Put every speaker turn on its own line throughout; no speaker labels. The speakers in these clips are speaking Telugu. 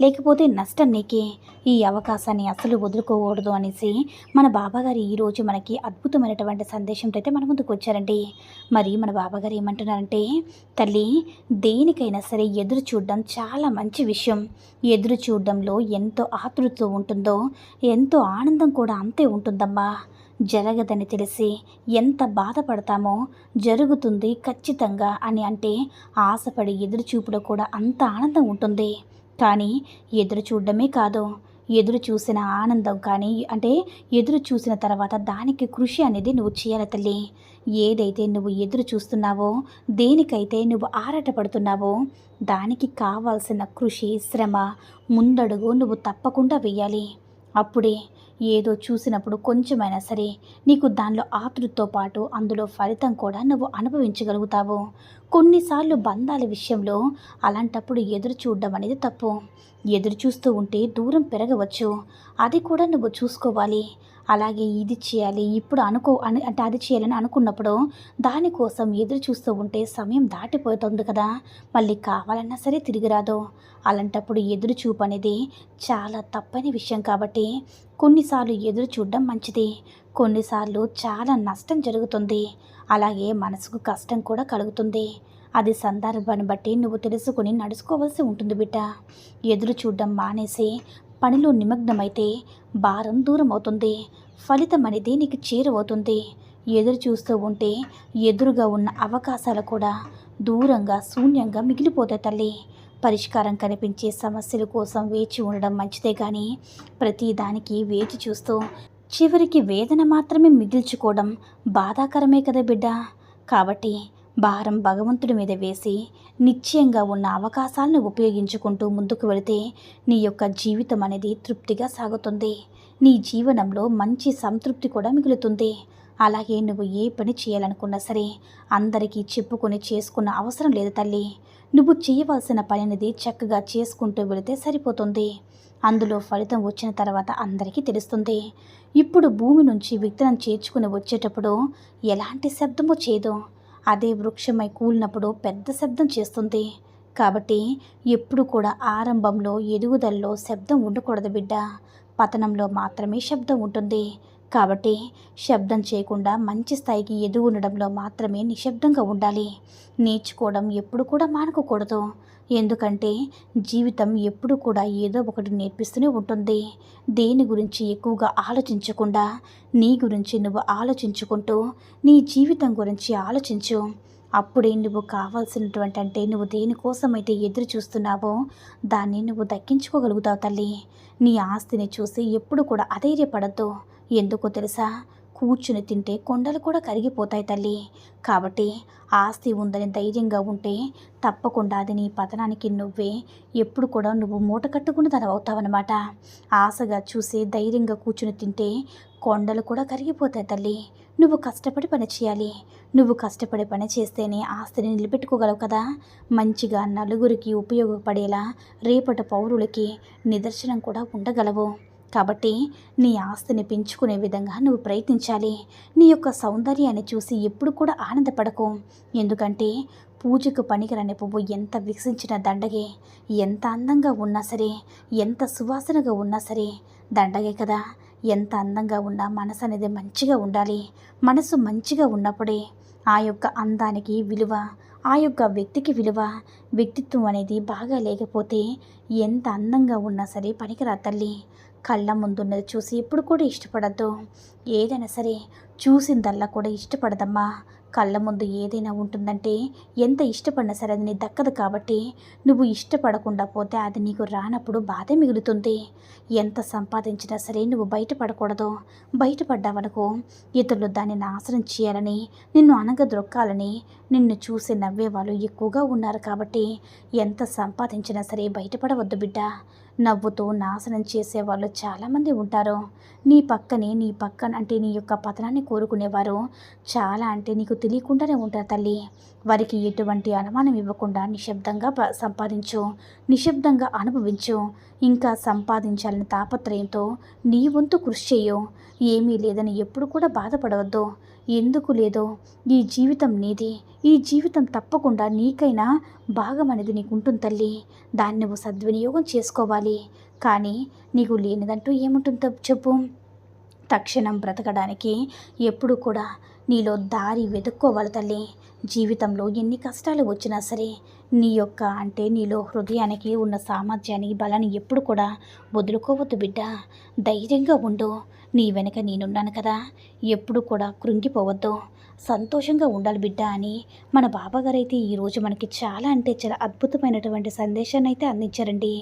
లేకపోతే నష్టం నీకే? ఈ అవకాశాన్ని అసలు వదులుకోకూడదు అనేసి మన బాబాగారు ఈరోజు మనకి అద్భుతమైనటువంటి సందేశంతో అయితే మన ముందుకు వచ్చారండి. మరి మన బాబాగారు ఏమంటున్నారంటే తల్లి దేనికైనా సరే ఎదురు చూడడం చాలా మంచి విషయం. ఎదురు చూడడంలో ఎంతో ఆతృత ఉంటుందో ఎంతో ఆనందం కూడా అంతే ఉంటుందమ్మా. జరగదని తెలిసి ఎంత బాధపడతామో జరుగుతుంది ఖచ్చితంగా అని అంటే ఆశపడి ఎదురు చూపులో కూడా అంత ఆనందం ఉంటుంది. కానీ ఎదురు చూడడమే కాదు. ఎదురు చూసిన ఆనందం కానీ అంటే ఎదురు చూసిన తర్వాత దానికి కృషి అనేది నువ్వు చేయాలి తల్లి. ఏదైతే నువ్వు ఎదురు చూస్తున్నావో దేనికైతే నువ్వు ఆరాటపడుతున్నావో దానికి కావాల్సిన కృషి శ్రమ ముందడుగు నువ్వు తప్పకుండా వెయ్యాలి అప్పుడే ఏదో చూసినప్పుడు కొంచెమైనా సరే నీకు దానిలో ఆతృతో పాటు అందులో ఫలితం కూడా నువ్వు అనుభవించగలుగుతావు. కొన్నిసార్లు బంధాల విషయంలో అలాంటప్పుడు ఎదురు చూడడం అనేది తప్పు. ఎదురు చూస్తూ ఉంటే దూరం పెరగవచ్చు. అది కూడా నువ్వు చూసుకోవాలి. అలాగే ఇది చేయాలి ఇప్పుడు అనుకో అని అంటే అది చేయాలని అనుకున్నప్పుడు దానికోసం ఎదురు చూస్తూ ఉంటే సమయం దాటిపోతుంది కదా. మళ్ళీ కావాలన్నా సరే తిరిగి రాదు. అలాంటప్పుడు ఎదురు చూపు అనేది చాలా తప్పని విషయం కాబట్టి కొన్నిసార్లు ఎదురు చూడడం మంచిది. కొన్నిసార్లు చాలా నష్టం జరుగుతుంది. అలాగే మనసుకు కష్టం కూడా కలుగుతుంది. అది సందర్భాన్ని బట్టి నువ్వు తెలుసుకుని నడుచుకోవాల్సి ఉంటుంది బిడ్డ. ఎదురు చూడడం మానేసి పనిలో నిమగ్నమైతే భారం దూరం అవుతుంది ఫలితం అనేది నీకు చేరువవుతుంది. ఎదురు చూస్తూ ఉంటే ఎదురుగా ఉన్న అవకాశాలు కూడా దూరంగా శూన్యంగా మిగిలిపోతాయి తల్లి. పరిష్కారం కనిపించే సమస్యల కోసం వేచి ఉండడం మంచిదే కానీ ప్రతిదానికి వేచి చూస్తూ చివరికి వేదన మాత్రమే మిగిల్చుకోవడం బాధాకరమే కదా బిడ్డ. కాబట్టి భారం భగవంతుడి మీద వేసి నిశ్చయంగా ఉన్న అవకాశాలను ఉపయోగించుకుంటూ ముందుకు వెళితే నీ యొక్క జీవితం అనేది తృప్తిగా సాగుతుంది. నీ జీవనంలో మంచి సంతృప్తి కూడా మిగులుతుంది. అలాగే నువ్వు ఏ పని చేయాలనుకున్నా సరే అందరికీ చెప్పుకొని చేసుకున్న అవసరం లేదు తల్లి. నువ్వు చేయవలసిన పని అనేది చక్కగా చేసుకుంటూ వెళితే సరిపోతుంది. అందులో ఫలితం వచ్చిన తర్వాత అందరికీ తెలుస్తుంది. ఇప్పుడు భూమి నుంచి విత్తనం చేర్చుకుని వచ్చేటప్పుడు ఎలాంటి శబ్దమో చేయదు. అదే వృక్షమై కూలినప్పుడు పెద్ద శబ్దం చేస్తుంది. కాబట్టి ఎప్పుడు కూడా ఆరంభంలో ఎదుగుదలలో శబ్దం ఉండకూడదు బిడ్డ. పతనంలో మాత్రమే శబ్దం ఉంటుంది. కాబట్టి శబ్దం చేయకుండా మంచి స్థాయికి ఎదుగుండడంలో మాత్రమే నిశ్శబ్దంగా ఉండాలి. నేర్చుకోవడం ఎప్పుడు కూడా మానుకోకూడదు ఎందుకంటే జీవితం ఎప్పుడు కూడా ఏదో ఒకటి నేర్పిస్తూనే ఉంటుంది. దేని గురించి ఎక్కువగా ఆలోచించకుండా నీ గురించి నువ్వు ఆలోచించుకుంటూ నీ జీవితం గురించి ఆలోచించు. అప్పుడే నువ్వు కావాల్సినటువంటి అంటే నువ్వు దేనికోసమైతే ఎదురు చూస్తున్నావో దాన్ని నువ్వు దక్కించుకోగలుగుతావు తల్లి. నీ ఆస్తిని చూసి ఎప్పుడు కూడా అధైర్యపడద్దు. ఎందుకో తెలుసా? కూర్చుని తింటే కొండలు కూడా కరిగిపోతాయి తల్లి. కాబట్టి ఆస్తి ఉందని ధైర్యంగా ఉంటే తప్పకుండా అది నీ పతనానికి నువ్వే. ఎప్పుడు కూడా నువ్వు మూట కట్టుకుని తనవవుతావన్నమాట. ఆశగా చూసి ధైర్యంగా కూర్చుని తింటే కొండలు కూడా కరిగిపోతాయి తల్లి. నువ్వు కష్టపడి పని చేయాలి. నువ్వు కష్టపడి పని చేస్తేనే ఆస్తిని నిలబెట్టుకోగలవు కదా. మంచిగా నలుగురికి ఉపయోగపడేలా రేపటి పౌరులకి నిదర్శనం కూడా ఉండగలవు. కాబట్టి నీ ఆస్తిని పెంచుకునే విధంగా నువ్వు ప్రయత్నించాలి. నీ యొక్క సౌందర్యాన్ని చూసి ఎప్పుడు కూడా ఆనందపడకు. ఎందుకంటే పూజకు పనికిరాని పువ్వు ఎంత వికసించిన దండగే. ఎంత అందంగా ఉన్నా సరే ఎంత సువాసనగా ఉన్నా సరే దండగే కదా. ఎంత అందంగా ఉన్నా మనసు అనేది మంచిగా ఉండాలి. మనసు మంచిగా ఉన్నప్పుడే ఆ యొక్క అందానికి విలువ ఆ యొక్క వ్యక్తికి విలువ వ్యక్తిత్వం అనేది బాగా లేకపోతే ఎంత అందంగా ఉన్నా సరే పనికిరా తల్లి. కళ్ళ ముందున్నది చూసి ఎప్పుడు కూడా ఇష్టపడద్దు. ఏదైనా సరే చూసిందల్లా కూడా ఇష్టపడదమ్మా. కళ్ళ ముందు ఏదైనా ఉంటుందంటే ఎంత ఇష్టపడినా సరే అది నీ దక్కదు కాబట్టి నువ్వు ఇష్టపడకుండా పోతే అది నీకు రానప్పుడు బాధే మిగులుతుంది. ఎంత సంపాదించినా సరే నువ్వు బయటపడకూడదు. బయటపడ్డావనుకో ఇతరులు దాన్ని నాశనం చేయాలని నిన్ను అనగదొక్కాలని నిన్ను చూసి నవ్వే వాళ్ళు ఎక్కువగా ఉన్నారు కాబట్టి ఎంత సంపాదించినా సరే బయటపడవద్దు బిడ్డ. నవ్వుతూ నాశనం చేసే వాళ్ళు చాలామంది ఉంటారు. నీ పక్కనే నీ పక్కన అంటే నీ యొక్క పతనాన్ని కోరుకునేవారు. చాలా అంటే నీకు తెలియకుండానే ఉంటారు తల్లి. వారికి ఎటువంటి అనుమానం ఇవ్వకుండా నిశ్శబ్దంగా సంపాదించు. నిశ్శబ్దంగా అనుభవించు. ఇంకా సంపాదించాలని తాపత్రయంతో నీ వంతు కృషి చేయు. ఏమీ లేదని ఎప్పుడు కూడా బాధపడవద్దు. ఎందుకు లేదో? ఈ జీవితం నీది. ఈ జీవితం తప్పకుండా నీకైనా భాగం అనేది నీకు ఉంటుంది తల్లి. దాన్ని నువ్వు సద్వినియోగం చేసుకోవాలి. కానీ నీకు లేనిదంటూ ఏముంటుందో చెప్పు. తక్షణం బ్రతకడానికి ఎప్పుడు కూడా నీలో దారి వెతుక్కోవాలి తల్లి. జీవితంలో ఎన్ని కష్టాలు వచ్చినా సరే నీ యొక్క అంటే నీలో హృదయానికి ఉన్న సామర్థ్యాన్ని బలాన్ని ఎప్పుడు కూడా వదులుకోవద్దు బిడ్డ. ధైర్యంగా ఉండు. నీ వెనక నేనున్నాను కదా. ఎప్పుడు కూడా కృంగిపోవద్దు. సంతోషంగా ఉండాలి బిడ్డ అని మన బాబాగారు అయితే ఈరోజు మనకి చాలా అంటే చాలా అద్భుతమైనటువంటి సందేశాన్ని అయితే అందించారండి.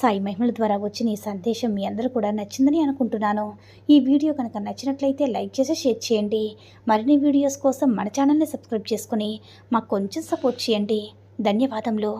సాయి మహిమల ద్వారా వచ్చిన ఈ సందేశం మీ అందరూ కూడా నచ్చిందని అనుకుంటున్నాను. ఈ వీడియో కనుక నచ్చినట్లయితే లైక్ చేసి షేర్ చేయండి. మరిన్ని వీడియోస్ కోసం మన ఛానల్ని సబ్స్క్రైబ్ చేసుకుని మాకు కొంచెం సపోర్ట్ చేయండి. ధన్యవాదములు.